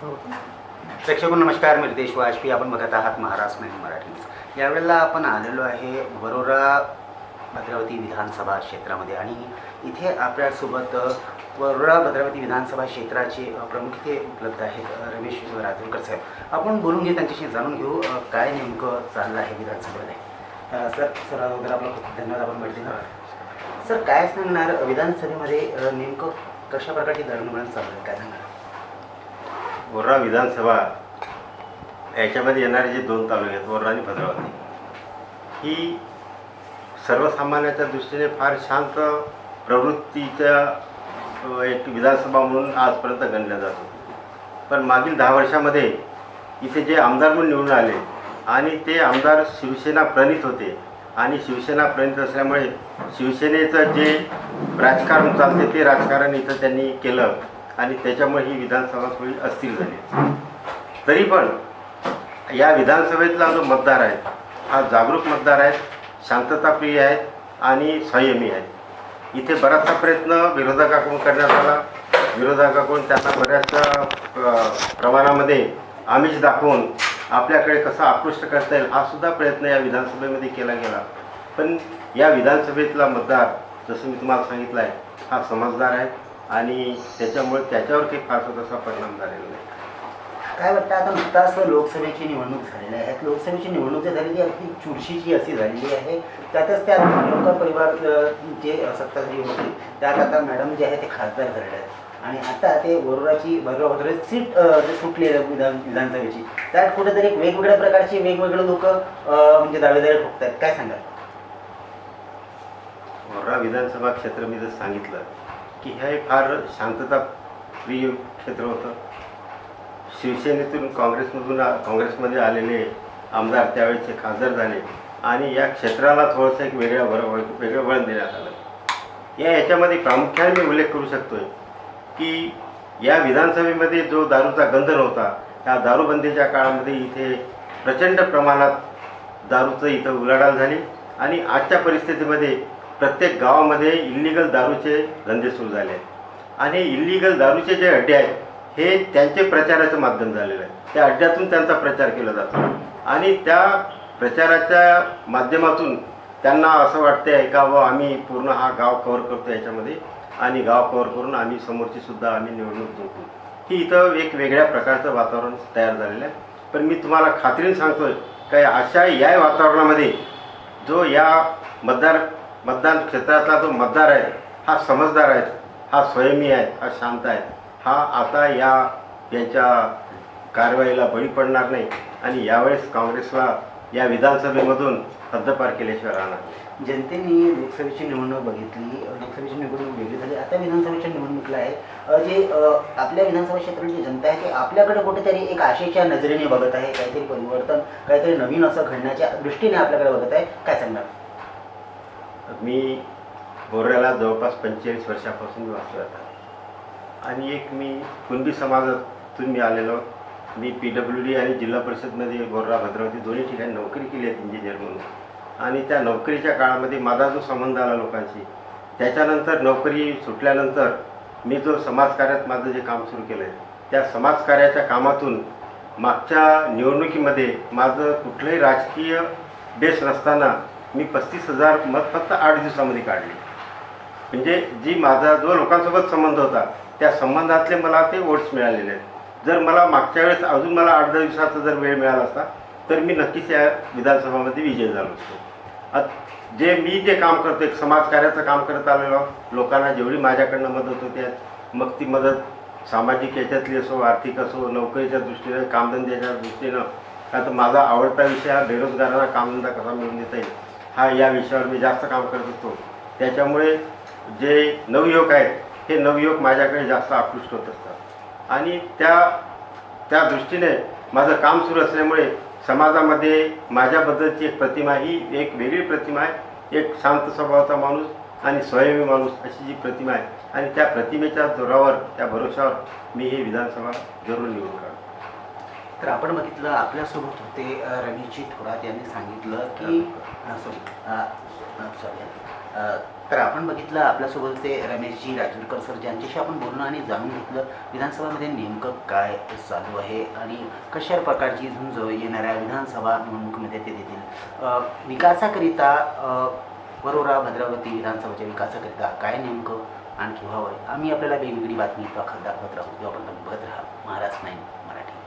प्रेक्षक नमस्कार. मी रितेश वाजपेयी. आपण बघत आहात महाराष्ट्र नाही मराठी यावेळेला आपण आलेलो आहे वरोरा भद्रावती विधानसभा क्षेत्रामध्ये आणि इथे आपल्यासोबत वरोरा भद्रावती विधानसभा क्षेत्राचे प्रमुख इथे उपलब्ध आहेत रमेश राजूरकर साहेब. आपण बोलून घेऊ त्यांच्याशी जाणून घेऊ काय नेमकं चाललं आहे विधानसभेमध्ये. सर सर अगोदर आपला खूप धन्यवाद. आपण भेट सर काय सांगणार? विधानसभेमध्ये नेमकं कशा प्रकारची दळणवळण चालू आहे? काय सांगणार? वर्रा विधानसभा याच्यामध्ये येणारे जे दोन तालुके आहेत बोर्रा आणि भद्रावती ही सर्वसामान्याच्या दृष्टीने फार शांत प्रवृत्तीच्या एक विधानसभा म्हणून आजपर्यंत गणल्या जात होती. पण मागील दहा वर्षामध्ये इथे जे आमदार म्हणून निवडून आले आणि ते आमदार शिवसेना प्रणित होते आणि शिवसेना प्रणित असल्यामुळे शिवसेनेचं जे राजकारण चालते ते राजकारण इथं त्यांनी केलं. आणि त्याच्यामुळे ही विधानसभा थोडी अस्थिर झाली. तरी पण या विधानसभेतला जो मतदार आहे हा जागरूक मतदार आहे शांतताप्रिय आहेत आणि संयमी आहेत इथे बराचसा प्रयत्न विरोधकाकडून करण्यात आला. विरोधकाकडून त्यांना बऱ्याचशा प्रमाणामध्ये आमिष दाखवून आपल्याकडे कसा आकृष्ट करता येईल हा सुद्धा प्रयत्न या विधानसभेमध्ये केला गेला. पण या विधानसभेतला मतदार जसं मी तुम्हाला सांगितलं आहे हा समजदार आहे. आणि त्याच्यामुळे त्याच्यावर काही फारसा तसा परिणाम झालेला नाही. काय वाटतं आता नुकताच लोकसभेची निवडणूक झालेली आहे. लोकसभेची निवडणूक जी झालेली आहे अगदी चुरशीची अशी झालेली आहे त्यातच त्या लोक परिवार जे सत्ताधारी होते त्यात आता मॅडम जे आहे ते खासदार झालेले आहेत. आणि आता ते वरोराची भद्रावती सीट जे सुटली आहे विधान विधानसभेची त्यात कुठेतरी एक वेगवेगळ्या प्रकारचे वेगवेगळे लोक म्हणजे दावेदारी ठोकत आहेत काय सांगाल? वर्धा विधानसभा क्षेत्र मी जर सांगितलं की हे फार शांतता प्रिय क्षेत्र होतं. शिवसेनेतून काँग्रेसमधून काँग्रेसमध्ये आलेले आमदार त्यावेळेचे खासदार झाले आणि या क्षेत्राला थोडंसं एक वेगळ्या वर वेगळं वळण देण्यात आलं. या याच्यामध्ये प्रामुख्याने मी उल्लेख करू शकतोय की या विधानसभेमध्ये जो दारूचा गंध नव्हता त्या दारूबंदीच्या काळामध्ये इथे प्रचंड प्रमाणात दारूचं इथं उलाढाल झाली आणि आजच्या परिस्थितीमध्ये प्रत्येक गावामध्ये इल्लिगल दारूचे धंदे सुरू झाले आहेत. आणि इल्लिगल दारूचे जे अड्डे आहेत हे त्यांचे प्रचाराचं माध्यम झालेलं आहे त्या अड्ड्यातून त्यांचा प्रचार केला जातो. आणि त्या प्रचाराच्या माध्यमातून त्यांना असं वाटते आहे का व आम्ही पूर्ण हा गाव कव्हर करतो याच्यामध्ये. आणि गाव कव्हर करून आम्ही समोरची सुद्धा आम्ही निवडणूक जिंकू. ही इथं एक वेगळ्या प्रकारचं वातावरण तयार झालेलं आहे. पण मी तुम्हाला खात्रीने आहे की अशा या वातावरणामध्ये जो या मतदार मतदान क्षेत्रातला जो मतदार आहे हा समजदार आहे हा स्वयंमी आहे हा शांत आहे. हा आता या यांच्या कारवाईला बळी पडणार नाही आणि यावेळेस काँग्रेसला या विधानसभेमधून हद्दपार केल्याशिवाय राहणार नाही. जनतेने लोकसभेची निवडणूक बघितली लोकसभेची निवडणूक वेगळी झाली. आता विधानसभेच्या निवडणुकीला आहे. जे आपल्या विधानसभा क्षेत्राची जनता आहे ते आपल्याकडे कुठेतरी एक आशेच्या नजरेने बघत आहे. काहीतरी परिवर्तन काहीतरी नवीन असं घडण्याच्या दृष्टीने आपल्याकडे बघत आहे. काय सांगणार? मी बोऱ्याला जवळपास पंचेचाळीस वर्षापासून वाचलो वाचतो आता. आणि एक मी कुणबी समाजातून मी आलेलो. मी पी डब्ल्यू डी आणि जिल्हा परिषदमध्ये बोर्रा भद्रावती दोन्ही ठिकाणी नोकरी केली आहे इंजिनियर म्हणून. आणि त्या नोकरीच्या काळामध्ये माझा जो संबंध आला लोकांशी त्याच्यानंतर नोकरी सुटल्यानंतर मी जो समाजकार्यात माझं जे काम सुरू केलं आहे त्या समाजकार्याच्या कामातून मागच्या निवडणुकीमध्ये माझं कुठलंही राजकीय बेस नसताना मी पस्तीस हजार मत फक्त आठ दिवसामध्ये काढले. म्हणजे जी माझा जो लोकांसोबत संबंध होता त्या संबंधातले मला ते वोट्स मिळालेले आहेत. जर मला मागच्या वेळेस अजून मला आठ दहा दिवसाचा जर वेळ मिळाला असता तर मी नक्कीच या विधानसभामध्ये विजय झालो असतो. जे मी जे काम करतो एक समाजकार्याचं काम करत आलेलो लोकांना जेवढी माझ्याकडनं मदत होते मग ती मदत सामाजिक याच्यातली असो आर्थिक असो नोकरीच्या दृष्टीनं कामधंद्याच्या दृष्टीनं का तर माझा आवडता विषय हा बेरोजगारांना कामधंदा कसा मिळवून देता येईल? हा या विषयावर मी जास्त काम करत होतो. त्याच्यामुळे जे नवयुवक आहेत हे नवयुवक माझ्याकडे जास्त आकृष्ट होत असतात. आणि त्या त्या दृष्टीने माझं काम सुरू असल्यामुळे समाजामध्ये माझ्याबद्दलची एक प्रतिमा ही एक वेगळी प्रतिमा आहे. एक शांत स्वभावाचा माणूस आणि स्वयंवी माणूस अशी जी प्रतिमा आहे. आणि त्या प्रतिमेच्या जोरावर त्या भरोशावर मी हे विधानसभा जरूर निवडून काढतो तर आपण बघितलं आपल्यासोबत होते रमेशजी थोरात यांनी सांगितलं की सॉरी सॉरी तर आपण बघितलं आपल्यासोबत ते रमेशजी राजूरकर सर ज्यांच्याशी आपण बोललो आणि जाणून घेतलं विधानसभामध्ये नेमकं काय चालू आहे आणि कशा प्रकारची झुंज येणाऱ्या विधानसभा निवडणुकीमध्ये ते देतील. विकासाकरिता वरोरा भद्रावती विधानसभेच्या विकासाकरिता काय नेमकं आणखी व्हावं? आम्ही आपल्याला वेगवेगळी बातमी दाखवत राहू. किंवा आपण बघत राहा. महाराष्ट्र नाईन मराठी.